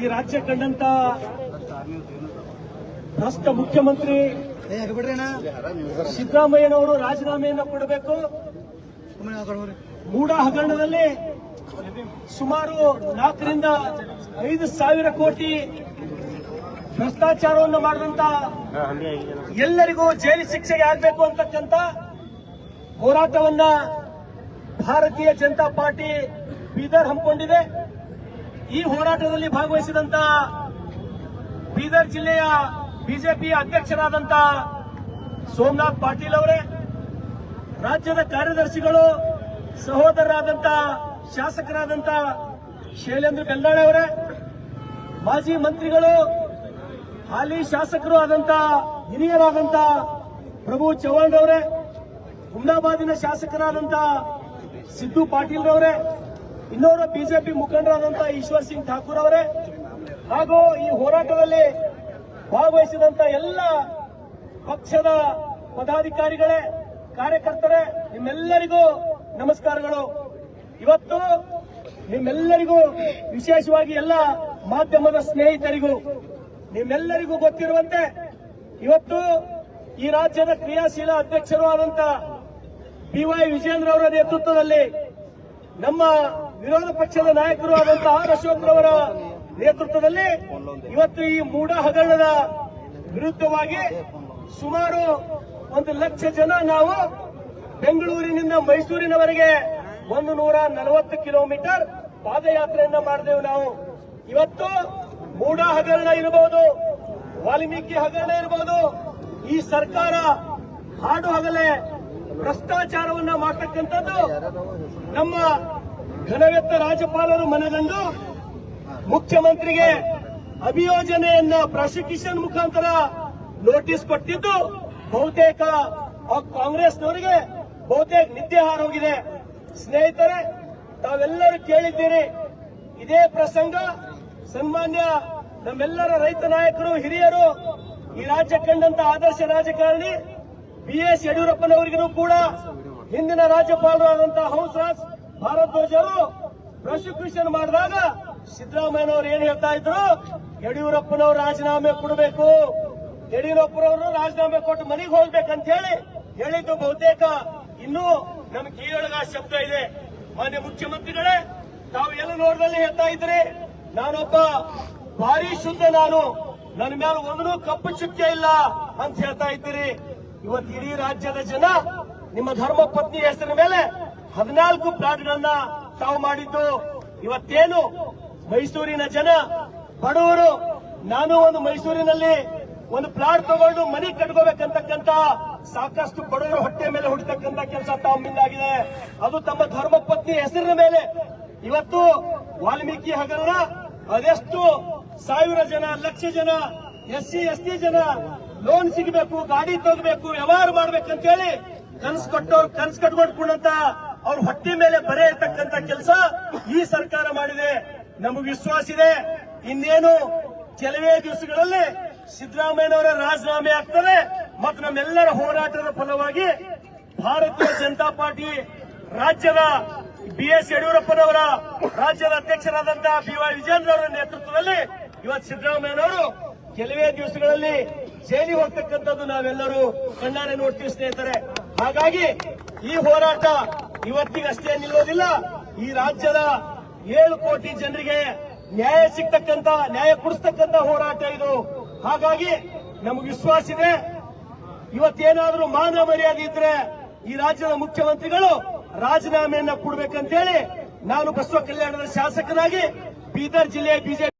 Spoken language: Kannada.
ಈ ರಾಜ್ಯ ಕಂಡಂತ ಭ್ರಷ್ಟ ಮುಖ್ಯಮಂತ್ರಿ ಸಿದ್ದರಾಮಯ್ಯನವರು ರಾಜೀನಾಮೆಯನ್ನು ಕೊಡಬೇಕು. ಮೂಡ ಹಗರಣದಲ್ಲಿ ಸುಮಾರು ನಾಲ್ಕರಿಂದ ಐದು ಸಾವಿರ ಕೋಟಿ ಭ್ರಷ್ಟಾಚಾರವನ್ನು ಮಾಡಿದಂತ ಎಲ್ಲರಿಗೂ ಜೈಲು ಶಿಕ್ಷೆಗೆ ಆಗಬೇಕು ಅಂತಕ್ಕಂಥ ಹೋರಾಟವನ್ನ ಭಾರತೀಯ ಜನತಾ ಪಾರ್ಟಿ ಬೀದರ್ ಹಮ್ಮಿಕೊಂಡಿದೆ. ಈ ಹೋರಾಟದಲ್ಲಿ ಭಾಗವಹಿಸಿದಂತ ಬೀದರ್ ಜಿಲ್ಲೆಯ ಬಿಜೆಪಿ ಅಧ್ಯಕ್ಷರಾದಂತ ಸೋಮನಾಥ್ ಪಾಟೀಲ್ ಅವರೇ, ರಾಜ್ಯದ ಕಾರ್ಯದರ್ಶಿಗಳು, ಸಹೋದರರಾದಂತ ಶಾಸಕರಾದಂತ ಶೈಲೇಂದ್ರ ಬೆಲ್ಲಾಳೆ ಅವರೇ, ಮಾಜಿ ಮಂತ್ರಿಗಳು, ಹಾಲಿ ಶಾಸಕರು ಆದಂತ ಹಿರಿಯರಾದಂತ ಪ್ರಭು ಚವ್ಹಾಣ್ ಅವರೇ ಹುಮ್ನಾಬಾದಿನ ಶಾಸಕರಾದಂತ ಸಿದ್ದು ಪಾಟೀಲ್ ರವರೇ ಇನ್ನೋರ್ವ ಬಿಜೆಪಿ ಮುಖಂಡರಾದಂತಹ ಈಶ್ವರ್ ಸಿಂಗ್ ಠಾಕೂರ್ ಅವರೇ ಹಾಗೂ ಈ ಹೋರಾಟದಲ್ಲಿ ಭಾಗವಹಿಸಿದಂತ ಎಲ್ಲ ಪಕ್ಷದ ಪದಾಧಿಕಾರಿಗಳೇ, ಕಾರ್ಯಕರ್ತರೇ, ನಿಮ್ಮೆಲ್ಲರಿಗೂ ನಮಸ್ಕಾರಗಳು. ಇವತ್ತು ನಿಮ್ಮೆಲ್ಲರಿಗೂ ವಿಶೇಷವಾಗಿ ಎಲ್ಲ ಮಾಧ್ಯಮದ ಸ್ನೇಹಿತರಿಗೂ, ನಿಮ್ಮೆಲ್ಲರಿಗೂ ಗೊತ್ತಿರುವಂತೆ ಇವತ್ತು ಈ ರಾಜ್ಯದ ಕ್ರಿಯಾಶೀಲ ಅಧ್ಯಕ್ಷರು ಆದಂತ ಬಿ ವೈ ವಿಜೇಂದ್ರ ಅವರ ನೇತೃತ್ವದಲ್ಲಿ ನಮ್ಮ ವಿರೋಧ ಪಕ್ಷದ ನಾಯಕರು ಆದಂತಹ ಅಶೋಕ್ರವರ ನೇತೃತ್ವದಲ್ಲಿ ಇವತ್ತು ಈ ಮೂಡ ಹಗರಣದ ವಿರುದ್ಧವಾಗಿ ಸುಮಾರು ಒಂದು ಲಕ್ಷ ಜನ ನಾವು ಬೆಂಗಳೂರಿನಿಂದ ಮೈಸೂರಿನವರೆಗೆ ಒಂದು ನೂರ ನಲವತ್ತು ಕಿಲೋಮೀಟರ್ ಪಾದಯಾತ್ರೆಯನ್ನ ಮಾಡಿದೆವು ನಾವು. ಇವತ್ತು ಮೂಡ ಹಗರಣ ಇರಬಹುದು, ವಾಲ್ಮೀಕಿ ಹಗರಣ ಇರಬಹುದು, ಈ ಸರ್ಕಾರ ಹಾಡು ಹಗಲೇ ಭ್ರಷ್ಟಾಚಾರವನ್ನ ಮಾಡತಕ್ಕಂಥದ್ದು ನಮ್ಮ ಘನವೆತ್ತ ರಾಜ್ಯಪಾಲರು ಮನಗಂಡು ಮುಖ್ಯಮಂತ್ರಿಗೆ ಅಭಿಯೋಜನೆಯನ್ನ ಪ್ರಾಸಿಕ್ಯೂಷನ್ ಮುಖಾಂತರ ನೋಟಿಸ್ ಕೊಟ್ಟಿದ್ದು ಬಹುತೇಕ ಕಾಂಗ್ರೆಸ್ನವರಿಗೆ ಬಹುತೇಕ ನಿದ್ದೆ ಹಾರೋಗಿದೆ. ಸ್ನೇಹಿತರೆ, ತಾವೆಲ್ಲರೂ ಕೇಳಿದ್ದೀರಿ, ಇದೇ ಪ್ರಸಂಗ ಸನ್ಮಾನ್ಯ ನಮ್ಮೆಲ್ಲರ ರೈತ ನಾಯಕರು, ಹಿರಿಯರು, ಈ ರಾಜ್ಯ ಕಂಡಂತ ಆದರ್ಶ ರಾಜಕಾರಣಿ ಬಿ ಎಸ್ ಯಡಿಯೂರಪ್ಪನವರಿಗೂ ಕೂಡ ಹಿಂದಿನ ರಾಜ್ಯಪಾಲರಾದಂತಹ ಹಂಸರಾಜ್ ಭಾರದ್ವಾಜ್ ಅವರು ಪ್ರಾಸಿಕ್ಯೂಷನ್ ಮಾಡಿದಾಗ ಸಿದ್ದರಾಮಯ್ಯನವರು ಏನ್ ಹೇಳ್ತಾ ಇದ್ರು? ಯಡಿಯೂರಪ್ಪನವರು ರಾಜೀನಾಮೆ ಕೊಡಬೇಕು. ಯಡಿಯೂರಪ್ಪನವರು ರಾಜೀನಾಮೆ ಕೊಟ್ಟು ಮನೆಗೆ ಹೋಗ್ಬೇಕಂತ ಹೇಳಿ ಹೇಳಿದ್ದು ಬಹುತೇಕ. ಇನ್ನೂ ನಮ್ಗೆ ಕೀಳಗ ಶಬ್ದ ಇದೆ. ಮಾನ್ಯ ಮುಖ್ಯಮಂತ್ರಿಗಳೇ, ತಾವು ಎಲ್ಲ ನೋಡದಲ್ಲಿ ಹೇಳ್ತಾ ಇದ್ರಿ, ನಾನೊಬ್ಬ ಭಾರಿ ಶುದ್ಧ ನಾನು. ನನ್ನ ಮೇಲೆ ಒಂದೂ ಕಪ್ಪು ಚುಕ್ಕೆ ಇಲ್ಲ ಅಂತ ಹೇಳ್ತಾ ಇದ್ದೀರಿ. ಇವತ್ತು ಇಡೀ ರಾಜ್ಯದ ಜನ ನಿಮ್ಮ ಧರ್ಮ ಪತ್ನಿ ಹೆಸರಿನ ಮೇಲೆ ಹದಿನಾಲ್ಕು ಪ್ಲಾಟ್ಗಳನ್ನ ತಾವು ಮಾಡಿದ್ದು. ಇವತ್ತೇನು ಮೈಸೂರಿನ ಜನ, ಬಡವರು, ನಾನು ಒಂದು ಮೈಸೂರಿನಲ್ಲಿ ಒಂದು ಪ್ಲಾಟ್ ತಗೊಂಡು ಮನೆ ಕಟ್ಕೋಬೇಕಂತಕ್ಕಂತ ಸಾಕಷ್ಟು ಬಡವರು ಹೊಟ್ಟೆ ಮೇಲೆ ಹುಡ್ತಕ್ಕಂತ ಕೆಲಸ ತಮ್ಮಿಂದಾಗಿದೆ ಅದು ತಮ್ಮ ಧರ್ಮ ಪತ್ನಿ ಹೆಸರಿನ ಮೇಲೆ. ಇವತ್ತು ವಾಲ್ಮೀಕಿ ಹಗರಣ, ಅದೆಷ್ಟು ಸಾವಿರ ಜನ, ಲಕ್ಷ ಜನ ಎಸ್ ಸಿ ಎಸ್ ಟಿ ಜನ ಲೋನ್ ಸಿಗಬೇಕು, ಗಾಡಿ ತಗೋಬೇಕು, ವ್ಯವಹಾರ ಮಾಡ್ಬೇಕಂತೇಳಿ ಕನ್ಸ್ ಕೊಟ್ಟವ್ರು ಕನ್ಸ್ ಕಟ್ಕೊಂಡ್ಕೊಂಡಂತ ಅವ್ರ ಹೊಟ್ಟಿ ಮೇಲೆ ಬರೆ ಇರ್ತಕ್ಕಂತ ಕೆಲಸ ಈ ಸರ್ಕಾರ ಮಾಡಿದೆ. ನಮಗೆ ವಿಶ್ವಾಸ ಇದೆ. ಇನ್ನೇನು ಕೆಲವೇ ದಿವಸಗಳಲ್ಲಿ ಸಿದ್ದರಾಮಯ್ಯನವರ ರಾಜೀನಾಮೆ ಆಗ್ತಾರೆ ಮತ್ತು ನಮ್ಮೆಲ್ಲರ ಹೋರಾಟದ ಫಲವಾಗಿ ಭಾರತೀಯ ಜನತಾ ಪಾರ್ಟಿ ರಾಜ್ಯದ ಬಿ ಎಸ್ ಯಡಿಯೂರಪ್ಪನವರ ರಾಜ್ಯದ ಅಧ್ಯಕ್ಷರಾದಂತಹ ವಿಜೇಂದ್ರ ಅವರ ನೇತೃತ್ವದಲ್ಲಿ ಇವತ್ತು ಸಿದ್ದರಾಮಯ್ಯನವರು ಕೆಲವೇ ದಿವಸಗಳಲ್ಲಿ ಜೈಲಿಗೆ ಹೋಗ್ತಕ್ಕಂಥದ್ದು ನಾವೆಲ್ಲರೂ ಕಣ್ಣಾರೆ ನೋಡ್ತೀವಿ ಸ್ನೇಹಿತರೆ. ಹಾಗಾಗಿ ಈ ಹೋರಾಟ ಇವತ್ತಿಗಷ್ಟೇ ನಿಲ್ಲೋದಿಲ್ಲ. ಈ ರಾಜ್ಯದ ಏಳು ಕೋಟಿ ಜನರಿಗೆ ನ್ಯಾಯ ಸಿಗ್ತಕ್ಕಂತ ನ್ಯಾಯ ಕೊಡಿಸ್ತಕ್ಕಂತ ಹೋರಾಟ ಇದು. ಹಾಗಾಗಿ ನಮಗೆ ವಿಶ್ವಾಸ ಇದೆ. ಇವತ್ತೇನಾದರೂ ಮಾನ ಮರ್ಯಾದೆ ಇದ್ರೆ ಈ ರಾಜ್ಯದ ಮುಖ್ಯಮಂತ್ರಿಗಳು ರಾಜೀನಾಮೆಯನ್ನ ಕೊಡ್ಬೇಕಂತೇಳಿ ನಾನು ಬಸವ ಕಲ್ಯಾಣದ ಶಾಸಕನಾಗಿ ಬೀದರ್ ಜಿಲ್ಲೆಯ ಬಿಜೆಪಿ